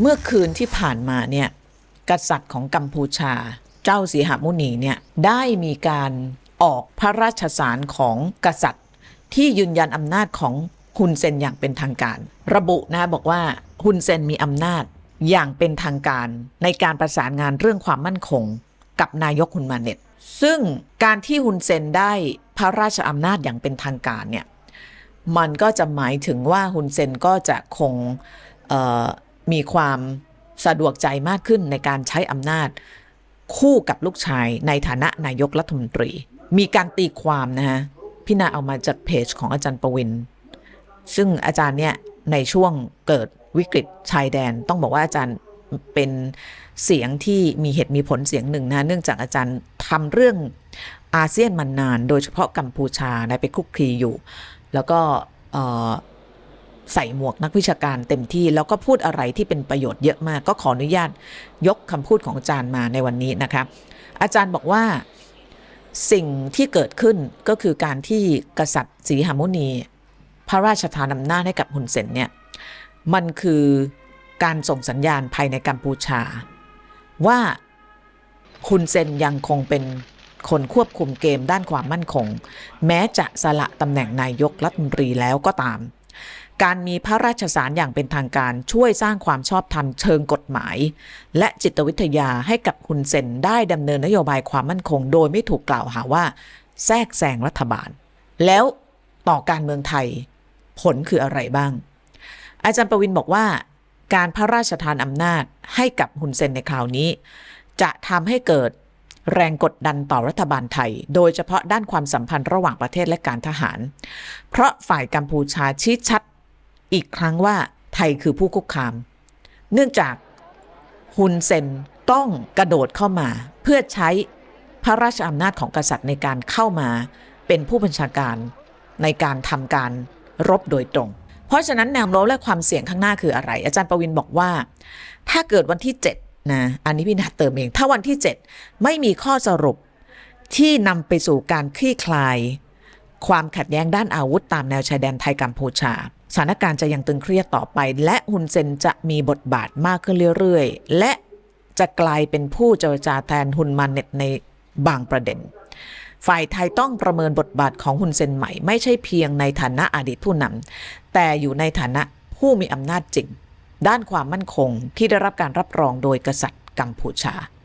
เมื่อคืนที่ผ่านมาเนี่ยกษัตริย์ของกัมพูชา เจ้าสีหมุนีเนี่ยได้มีการออกพระราชสารของกษัตริย์ ที่ยืนยันอำนาจของฮุนเซนอย่างเป็นทางการ ระบุนะบอกว่าฮุนเซนมีอำนาจอย่างเป็นทางการในการประสานงานเรื่องความมั่นคง กับนายกฮุนมาเน็ต ซึ่งการที่ฮุนเซนได้พระราชอำนาจอย่างเป็นทางการเนี่ยมันก็จะหมายถึงว่าฮุนเซนก็จะคง มีความสะดวกใจมากขึ้นในการใช้อำนาจ คู่กับลูกชายในฐานะนายกรัฐมนตรี มีการตีความนะฮะพี่นาเอามาจากเพจของอาจารย์ประวิน ซึ่งอาจารย์เนี่ยในช่วงเกิดวิกฤตชายแดน ต้องบอกว่าอาจารย์เป็นเสียงที่มีเหตุมีผลเสียงหนึ่งนะเนื่องจากอาจารย์ทำเรื่องอาเซียนมานาน โดยเฉพาะกัมพูชาได้ไปคุกคีอยู่ แล้วก็ ใส่หมวกนักวิชาการเต็มที่แล้วก็พูดอะไรที่เป็นประโยชน์เยอะมาก ก็ขออนุญาตยกคำพูดของอาจารย์มาในวันนี้นะคะ อาจารย์บอกว่าสิ่งที่เกิดขึ้นก็คือการที่กษัตริย์ศรีหมุนี พระราชทานอำนาจให้กับฮุนเซนเนี่ยมันคือการส่งสัญญาณภายในกัมพูชา ว่าฮุนเซนยังคงเป็นคนควบคุมเกมด้านความมั่นคง แม้จะสละตำแหน่งนายกรัฐมนตรีแล้วก็ตาม การมีพระราชสารอย่างเป็นทางการช่วยสร้างความชอบธรรมเชิงกฎหมาย และจิตวิทยาให้กับฮุนเซนได้ดำเนินนโยบายความมั่นคง โดยไม่ถูกกล่าวหาว่า แทรกแซงรัฐบาล แล้วต่อการเมืองไทย ผลคืออะไรบ้าง อาจารย์ประวินบอกว่า การพระราชทานอำนาจให้กับฮุนเซนในคราวนี้ จะทำให้เกิดแรงกดดันต่อรัฐบาลไทย โดยเฉพาะด้านความสัมพันธ์ระหว่างประเทศและการทหาร เพราะฝ่ายกัมพูชาชี้ชัด อีกครั้งว่าไทยคือผู้คุกคาม เนื่องจากฮุนเซนต้องกระโดดเข้ามาเพื่อใช้พระราชอำนาจของกษัตริย์ในการเข้ามาเป็นผู้บัญชาการในการทำการรบโดยตรง เพราะฉะนั้นแนวโน้มและความเสี่ยงข้างหน้าคืออะไร อาจารย์ประวินบอกว่า ถ้าเกิดวันที่ 7 นะ อันนี้พี่นัดเติมเอง ถ้าวันที่ 7 ไม่มีข้อสรุปที่นำไปสู่การคลี่คลาย ความขัดแย้งด้านอาวุธตามแนวชายแดนไทยกัมพูชา สถานการณ์จะยังตึงเครียดต่อไป และฮุนเซนจะมีบทบาทมากขึ้นเรื่อยๆ และจะกลายเป็นผู้เจรจาแทนฮุนมาเน็ตในบางประเด็น ฝ่ายไทยต้องประเมินบทบาทของฮุนเซนใหม่ ไม่ใช่เพียงในฐานะอดีตผู้นำแต่อยู่ในฐานะผู้มีอำนาจจริง ด้านความมั่นคงที่ได้รับการรับรองโดยกษัตริย์กัมพูชา